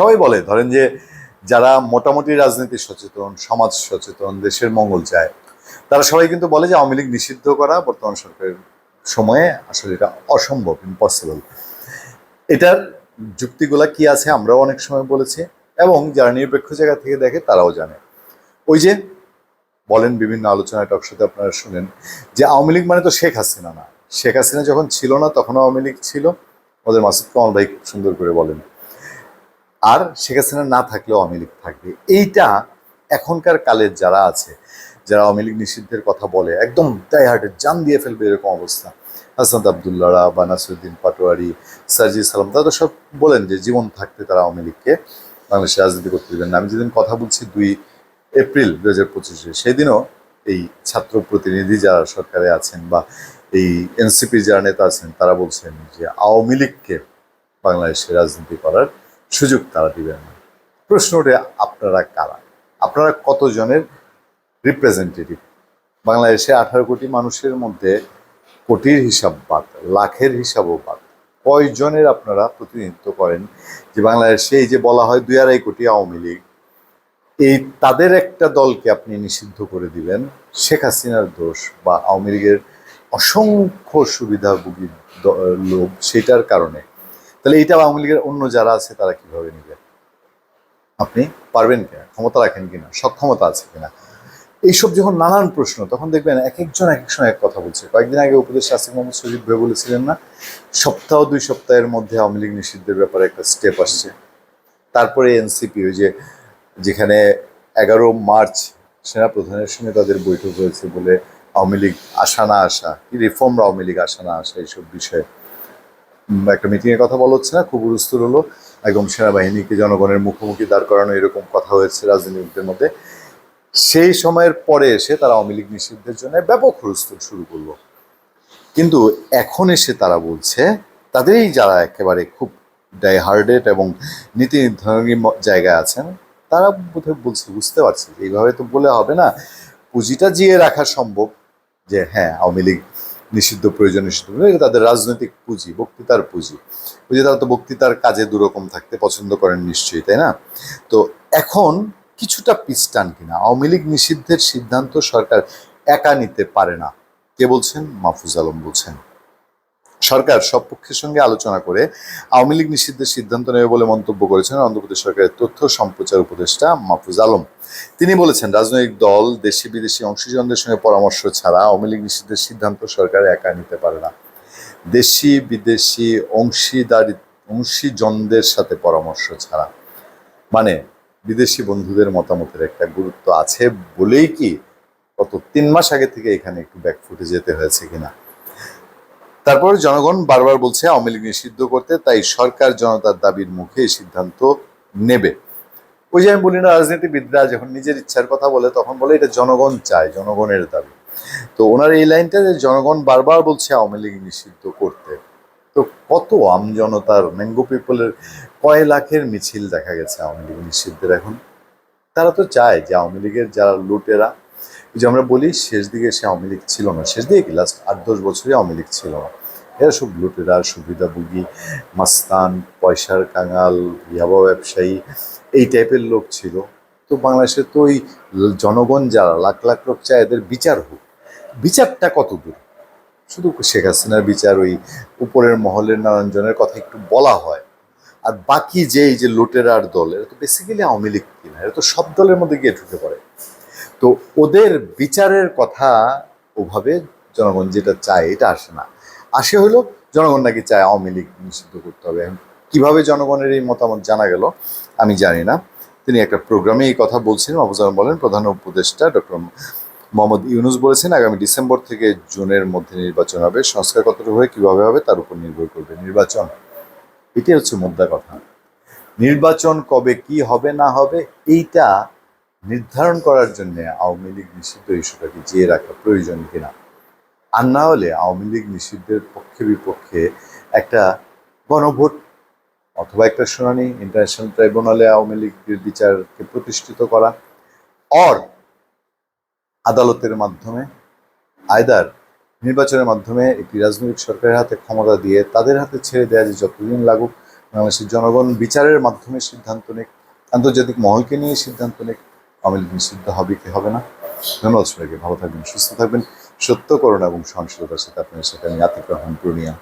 সবাই বলে, ধরেন যে যারা মোটামুটি রাজনীতি সচেতন, সমাজ সচেতন, দেশের মঙ্গল চায়, তারা সবাই কিন্তু বলে যে আওয়ামী লীগ নিষিদ্ধ করা বর্তমান সরকারের সময়ে আসলে এটা অসম্ভব ইম্পসিবল এটার যুক্তিগুলা কি আছে আমরাও অনেক সময় বলেছি এবং যারা নিরপেক্ষ জায়গা থেকে দেখে তারাও জানে। ওই যে বলেন বিভিন্ন আলোচনায় টকশোতে আপনারা শুনেন যে আওয়ামী লীগ মানে তো শেখ হাসিনা না। শেখ হাসিনা যখন ছিল না তখনও আওয়ামী লীগ ছিল। ওদের মাসুদ কামাল ভাই সুন্দর করে বলেন। আর শেখ হাসিনা না থাকলেও আওয়ামী লীগ থাকবে। এইটা এখনকার কালের যারা আছে, যারা আওয়ামী লীগ নিষিদ্ধের কথা বলে, একদম তাই হার্টে জান দিয়ে ফেলবে এরকম অবস্থা। হাসনাত আবদুল্লারা বা নাসিরুদ্দিন পাটোয়ারি, সার্জি সালাম, তারা সব বলেন যে জীবন থাকতে তারা আওয়ামী লীগকে বাংলাদেশে রাজনীতি করতে দেবেন না। আমি যেদিন কথা বলছি দুই এপ্রিল দু হাজার পঁচিশে, সেদিনও এই ছাত্র প্রতিনিধি যারা সরকারে আছেন বা এই এনসিপি যারা নেতা আছেন, তারা বলছেন যে আওয়ামী লীগকে বাংলাদেশে রাজনীতি করার সুযোগ তারা দিবেন না। প্রশ্নটা আপনারা কারা? আপনারা কতজনের রিপ্রেজেন্টেটিভ বাংলাদেশে আঠারো কোটি মানুষের মধ্যে কোটির হিসাব বাদ, লাখের হিসাবও বাদ। কয়জনের আপনারা প্রতিনিধিত্ব করেন? যে বাংলাদেশে এই যে বলা হয় দুই আড়াই কোটি আওয়ামী লীগ, এই তাদের একটা দলকে আপনি নিষিদ্ধ করে দিবেন, শেখ হাসিনার দোষ বা আওয়ামী লীগের অসংখ্য সুবিধাভোগী লোক সেটার কারণে তাহলে এটা আওয়ামী লীগের অন্য যারা আছে, তারা কীভাবে নেবে? আপনি পারবেন কিনা? ক্ষমতা রাখেন কিনা? সক্ষমতা আছে কিনা? এইসব যখন নানান প্রশ্ন, তখন দেখবেন এক একজন এক এক সময় এক কথা বলছে। কয়েকদিন আগে উপদেশ আসিফ মোহাম্মদ সজিব ভাই বলেছিলেন না, সপ্তাহ দুই সপ্তাহের মধ্যে আওয়ামী লীগ নিষিদ্ধের ব্যাপারে একটা স্টেপ আসছে। তারপরে এনসিপি, ওই যে যেখানে এগারো মার্চ সেনা প্রধানের সঙ্গে তাদের বৈঠক হয়েছে বলে আওয়ামী লীগ আসা না আসা কি রিফর্ম আওয়ামী লীগ আসা না আসা এইসব বিষয়ে একটা মিটিংয়ের কথা বলা হচ্ছে না, খুব হুলস্থুল হলো। একদম সেনাবাহিনীকে, জনগণের মুখোমুখি দাঁড় করানো এরকম কথা হয়েছে রাজনীতিবিদদের মধ্যে। সেই সময়ের পরে এসে তারা আওয়ামী লীগ নিষিদ্ধের জন্য ব্যাপক হুলস্থুল শুরু করল। কিন্তু এখন এসে তারা বলছে, তাদেরই যারা একেবারে খুব ডাইহার্ডেড এবং নীতি নির্ধারণী জায়গায় আছেন, তারা বোধহয় বলছে, বুঝতে পারছে এইভাবে তো বলে হবে না। পুঁজিটা জিয়ে রাখা সম্ভব যে হ্যাঁ আওয়ামী লীগ নিষিদ্ধ প্রয়োজন নিষিদ্ধ তাদের রাজনৈতিক পুঁজি, বক্তৃতার পুঁজি। যে তারা তো বক্তৃতার কাজে দুরকম থাকতে পছন্দ করেন নিশ্চয়ই, তাই না? তো এখন কিছুটা পিস্টান কিনা? আওয়ামী লীগ নিষিদ্ধের সিদ্ধান্ত সরকার একা নিতে পারে না। কে বলছেন? মাহফুজ আলম বলছেন। সরকার সব পক্ষের সঙ্গে আলোচনা করে আওয়ামী লীগ নিষিদ্ধের সিদ্ধান্ত নেবে বলে মন্তব্য করেছেন অন্ধ্রপ্রদেশ সরকারের তথ্য সম্প্রচার উপদেষ্টা মাহফুজ আলম। তিনি বলেছেন, রাজনৈতিক দল দেশি বিদেশি অংশীজনদের সঙ্গে পরামর্শ ছাড়া আওয়ামী লীগ নিষিদ্ধের সিদ্ধান্ত সরকার একা নিতে পারে না। দেশি বিদেশি অংশীদারি অংশীজনদের সাথে পরামর্শ ছাড়া। মানে বিদেশি বন্ধুদের মতামতের একটা গুরুত্ব আছে বলেই কি গত তিন মাস আগে থেকে এখানে একটু ব্যাকফুটে যেতে হয়েছে কিনা। তারপর জনগণ বারবার বলছে আওয়ামী লীগ নিষিদ্ধ করতে, তাই সরকার জনতার দাবির মুখে সিদ্ধান্ত নেবে। ওই যে আমি বলি না, রাজনীতিবিদরা যখন নিজের ইচ্ছার কথা বলে, তখন বলে এটা জনগণ চায়, জনগণের দাবি। তো ওনার এই লাইনটা যে জনগণ বারবার বলছে আওয়ামী লীগ নিষিদ্ধ করতে, তো কত আমজনতার ম্যাঙ্গো পিপলের কয় লাখের মিছিল দেখা গেছে আওয়ামী লীগ নিষিদ্ধের এখন? তারা তো চায় যে আওয়ামী লীগের যারা লুটেরা যে আমরা বলি, শেষ দিকে সে আওয়ামী লীগ ছিল না। শেষ দিকে লাস্ট আট, দশ বছরে আওয়ামী লীগ ছিল না। এরা সব লুটেরা সুবিধাভোগী মাস্তান, পয়সার কাঙাল, ইয়াবা ব্যবসায়ী, এই টাইপের লোক ছিল। তো বাংলাদেশে তো ওই জনগণ যারা, লাখ লাখ লোক চায়, এদের বিচার হোক। বিচারটা কত দূর? শুধু শেখ হাসিনার বিচার, ওই উপরের মহলের নানান জনের কথা একটু বলা হয়। আর বাকি যে, এই যে লুটেরার দল, এরা তো বেসিক্যালি আওয়ামী লীগ কিনা। এরা তো সব দলের মধ্যে গিয়ে ঢুকে পড়ে। তো ওদের বিচারের কথা ওভাবে জনগণ যেটা চায়, এটা আসে না। আসে হলো জনগণ নাকি চায় আওয়ামী লীগ নিষিদ্ধ করতে হবে। কীভাবে জনগণের এই মতামত জানা গেল, আমি জানি না। তিনি একটা প্রোগ্রামে এই কথা মাহফুজ আলম বলেন প্রধান উপদেষ্টা ডক্টর মোহাম্মদ ইউনুস বলেছেন, আগামী ডিসেম্বর থেকে জুনের মধ্যে নির্বাচন হবে। সংস্কার কতটুকু হয়ে কীভাবে হবে, তার উপর নির্ভর করবে নির্বাচন। এটাই হচ্ছে মুদ্রা কথা। নির্বাচন কবে কি হবে, না হবে, এইটা নির্ধারণ করার জন্য আওয়ামী লীগ নিষিদ্ধ ইস্যুটাকে জিয়ে রাখা প্রয়োজন কিনা? আর না হলে আওয়ামী লীগ নিষিদ্ধের পক্ষে বিপক্ষে একটা গণভোট অথবা একটা শুনানি ইন্টারন্যাশনাল ট্রাইব্যুনালে আওয়ামী লীগের বিচারকে প্রতিষ্ঠিত করা অর আদালতের মাধ্যমে আয়দার নির্বাচনের মাধ্যমে একটি রাজনৈতিক সরকারের হাতে ক্ষমতা দিয়ে তাদের হাতে ছেড়ে দেওয়া যে যতদিন লাগুক, বাংলাদেশের জনগণ বিচারের মাধ্যমে সিদ্ধান্ত নিক, আন্তর্জাতিক মহলকে নিয়ে সিদ্ধান্ত নিক আওয়ামী লীগ নিষিদ্ধ হবে কি হবে না? ধন্যবাদ সবাইকে, ভালো থাকবেন, সুস্থ থাকবেন। সত্য করোনা এবং সহনশীলতার সাথে আপনার সাথে আমি আতিক রহমান পূর্ণিয়া